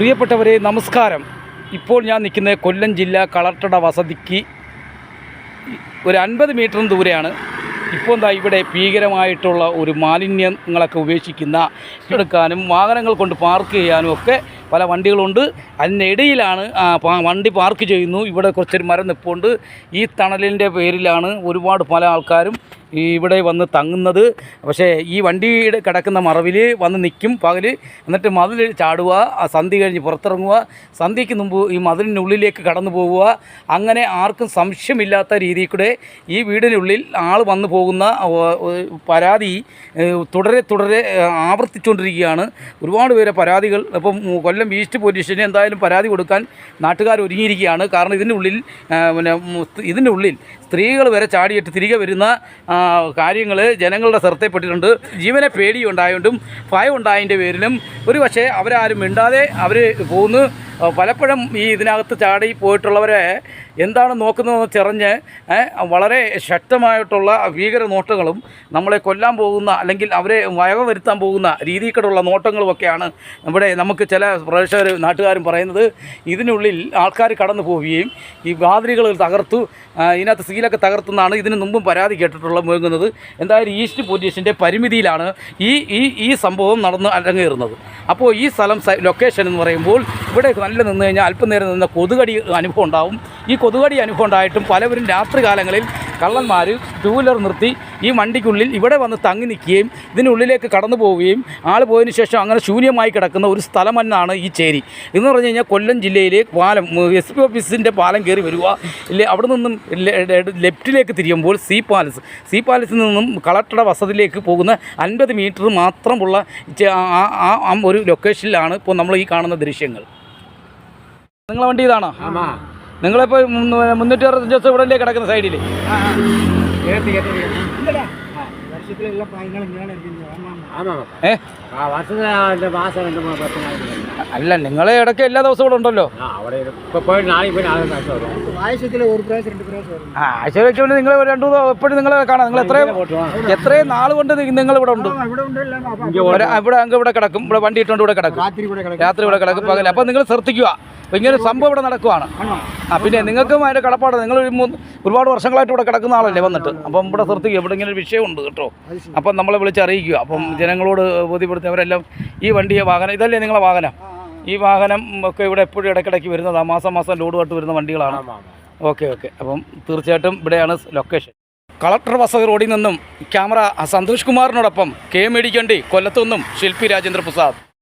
പ്രിയപ്പെട്ടവരെ നമസ്കാരം. ഇപ്പോൾ ഞാൻ നിൽക്കുന്നത് കൊല്ലം ജില്ല കളർട്ടട വസതിക്ക് ഒരു അൻപത് മീറ്ററും ദൂരെയാണ്. ഇപ്പോൾ എന്താ ഇവിടെ ഭീകരമായിട്ടുള്ള ഒരു മാലിന്യങ്ങളൊക്കെ ഉപേക്ഷിക്കുന്ന എടുക്കാനും വാഹനങ്ങൾ കൊണ്ട് പാർക്ക് ചെയ്യാനും ഒക്കെ പല വണ്ടികളുണ്ട്. അതിനിടയിലാണ് വണ്ടി പാർക്ക് ചെയ്യുന്നു. ഇവിടെ കുറച്ചൊരു മരം നിൽപ്പുണ്ട് ഈ തണലിന്റെ പേരിലാണ് ഒരുപാട് പല ആൾക്കാരും ഈ ഇവിടെ വന്ന് തങ്ങുന്നത്. പക്ഷേ ഈ വണ്ടിയുടെ കിടക്കുന്ന മറവിൽ വന്ന് നിൽക്കും പകൽ. എന്നിട്ട് മതിൽ ചാടുക ആ സന്ധി കഴിഞ്ഞ് പുറത്തിറങ്ങുക. സന്ധിക്ക് മുമ്പ് ഈ മതിലിനുള്ളിലേക്ക് കടന്നു പോവുക. അങ്ങനെ ആർക്കും സംശയമില്ലാത്ത രീതിയിൽ കൂടെ ഈ വീടിനുള്ളിൽ ആൾ വന്നു പോകുന്ന പരാതി തുടരെ തുടരെ ആവർത്തിച്ചുകൊണ്ടിരിക്കുകയാണ്. ഒരുപാട് പേരെ പരാതികൾ ഇപ്പം കൊല്ലം ഈസ്റ്റ് പോലീസിന് എന്തായാലും പരാതി കൊടുക്കാൻ നാട്ടുകാർ ഒരുങ്ങിയിരിക്കുകയാണ്. കാരണം ഇതിനുള്ളിൽ പിന്നെ ഇതിനുള്ളിൽ സ്ത്രീകൾ വരെ ചാടിയിട്ട് തിരികെ വരുന്ന കാര്യങ്ങൾ ജനങ്ങളുടെ ശ്രദ്ധയിൽപ്പെട്ടിട്ടുണ്ട്. ജീവനെ പേടി ഉണ്ടായതുകൊണ്ടും ഭയം ഉണ്ടായതിന്റെ പേരിലും ഒരു പക്ഷേ അവരാരും മിണ്ടാതെ അവർ പോകുന്നു പലപ്പോഴും ഈ ഇതിനകത്ത് ചാടി പോയിട്ടുള്ളവരെ എന്താണ് നോക്കുന്നതെന്ന് ചെറിഞ്ഞ് വളരെ ശക്തമായിട്ടുള്ള ഭീകര നോട്ടങ്ങളും നമ്മളെ കൊല്ലാൻ പോകുന്ന അല്ലെങ്കിൽ അവരെ വയവ വരുത്താൻ പോകുന്ന രീതിയിലുള്ള നോട്ടങ്ങളുമൊക്കെയാണ് നമ്മുടെ നമുക്ക് ചില പ്രേക്ഷകർ നാട്ടുകാരും പറയുന്നത്. ഇതിനുള്ളിൽ ആൾക്കാർ കടന്നു പോവുകയും ഈ വാതിലുകൾ തകർത്തു ഇതിനകത്ത് സീലൊക്കെ തകർത്തുന്നാണ് ഇതിന് മുമ്പും പരാതി കേട്ടിട്ടുള്ള മുഴുകുന്നത് എന്തായാലും ഈസ്റ്റ് പോലീസിന്റെ പരിമിതിയിലാണ് ഈ ഈ ഈ സംഭവം നടന്ന് അരങ്ങേറുന്നത്. അപ്പോൾ ഈ സ്ഥലം ലൊക്കേഷൻ എന്ന് പറയുമ്പോൾ ഇവിടെ നല്ല നിന്ന് കഴിഞ്ഞാൽ അല്പം നേരം നിന്ന് കൊതുകടി അനുഭവം ഉണ്ടാവും. ഈ കൊതുകടി അനുഭവം ഉണ്ടായിട്ടും പലവരും രാത്രികാലങ്ങളിൽ കള്ളന്മാർ ടൂ വീലർ നിർത്തി ഈ വണ്ടിക്കുള്ളിൽ ഇവിടെ വന്ന് തങ്ങി നിൽക്കുകയും ഇതിനുള്ളിലേക്ക് കടന്നു പോവുകയും ആൾ പോയതിന് ശേഷം അങ്ങനെ ശൂന്യമായി കിടക്കുന്ന ഒരു സ്ഥലമെന്നാണ് ഈ ചേരി. എന്ന് പറഞ്ഞു കഴിഞ്ഞാൽ കൊല്ലം ജില്ലയിലെ പാലം എസ് പി ഓഫീസിന്റെ പാലം കയറി വരിക. ഇല്ലേ അവിടെ നിന്നും ലെഫ്റ്റിലേക്ക് തിരിയുമ്പോൾ സി പാലസ്. സി പാലസിൽ നിന്നും കളക്ടറുടെ വസതിയിലേക്ക് പോകുന്ന അൻപത് മീറ്റർ മാത്രമുള്ള ആ ഒരു ലൊക്കേഷനിലാണ് ഇപ്പോൾ നമ്മൾ ഈ കാണുന്ന ദൃശ്യങ്ങൾ. നിങ്ങളെ വണ്ടി ഇതാണോ? നിങ്ങളിപ്പോ മുന്നൂറ്റി അറുപത്തഞ്ച് ദിവസം ഇവിടെ കിടക്കുന്ന സൈഡിൽ? അല്ല നിങ്ങൾ ഇടയ്ക്ക് എല്ലാ ദിവസവും ഇവിടെ ഉണ്ടല്ലോ. ആഴ്ചയിലേക്ക് നിങ്ങൾ രണ്ടു എപ്പോഴും നിങ്ങളെ കാണാം. നിങ്ങൾ എത്രയും എത്രയും നാൾ കൊണ്ട് നിങ്ങൾ ഇവിടെ ഉണ്ട്. ഇവിടെ അങ്ങ് ഇവിടെ കിടക്കും. ഇവിടെ വണ്ടി ഇട്ടുകൊണ്ട് ഇവിടെ കിടക്കും. രാത്രി ഇവിടെ കിടക്കും. പകൽ അപ്പൊ നിങ്ങൾ ശ്രദ്ധിക്കുക. ഇങ്ങനെ സംഭവം ഇവിടെ നടക്കുവാണ്. ആ പിന്നെ നിങ്ങൾക്കും അതിന്റെ കടപ്പാട് നിങ്ങൾ ഒരുപാട് വർഷങ്ങളായിട്ട് ഇവിടെ കിടക്കുന്ന ആളല്ലേ വന്നിട്ട്. അപ്പം ഇവിടെ ശ്രദ്ധിക്കുക ഇവിടെ ഇങ്ങനെ ഒരു വിഷയമുണ്ട് കേട്ടോ. അപ്പം നമ്മളെ വിളിച്ചറിയിക്കുക അപ്പം ജനങ്ങളോട് ബോധ്യപ്പെടുത്തി അവരെല്ലാം ഈ വണ്ടിയെ വാഹനം ഇതല്ലേ നിങ്ങളെ വാഹനം? ഈ വാഹനം ഒക്കെ ഇവിടെ എപ്പോഴും ഇടയ്ക്കിടയ്ക്ക് വരുന്നതാണ് മാസം മാസം ലോഡുമായിട്ട് വരുന്ന വണ്ടികളാണ്. Okay okay. അപ്പം തീർച്ചയായിട്ടും ഇവിടെയാണ് ലൊക്കേഷൻ. കളക്ടർ വസതി റോഡിൽ നിന്നും ക്യാമറ സന്തോഷ് കുമാറിനോടൊപ്പം കെ മേടിക്കേണ്ടി കൊല്ലത്തുനിന്നും ശില്പി രാജേന്ദ്ര പ്രസാദ്